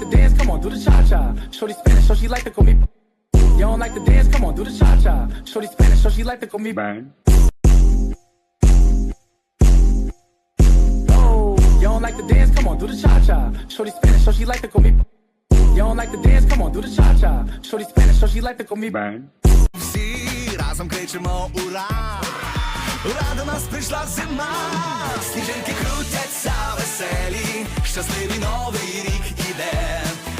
like to dance? Come on, do the cha cha. Shorty Spanish, so she like to call me. You don't like to dance? Come on, do the cha cha. Shorty Spanish, so she like to call me. Bang. Oh, you don't like to dance? Come on, do the cha cha. Shorty Spanish, so she like to call me. You don't like to dance? Come on, do the cha cha. Shorty Spanish, so she like to call me. Bang. Всі разом кричимо ура! Ура до нас прийшла зима! Сніжинки крутяться веселі, щасливий новий рік.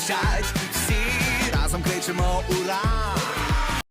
пищать, всі разом кличемо ура!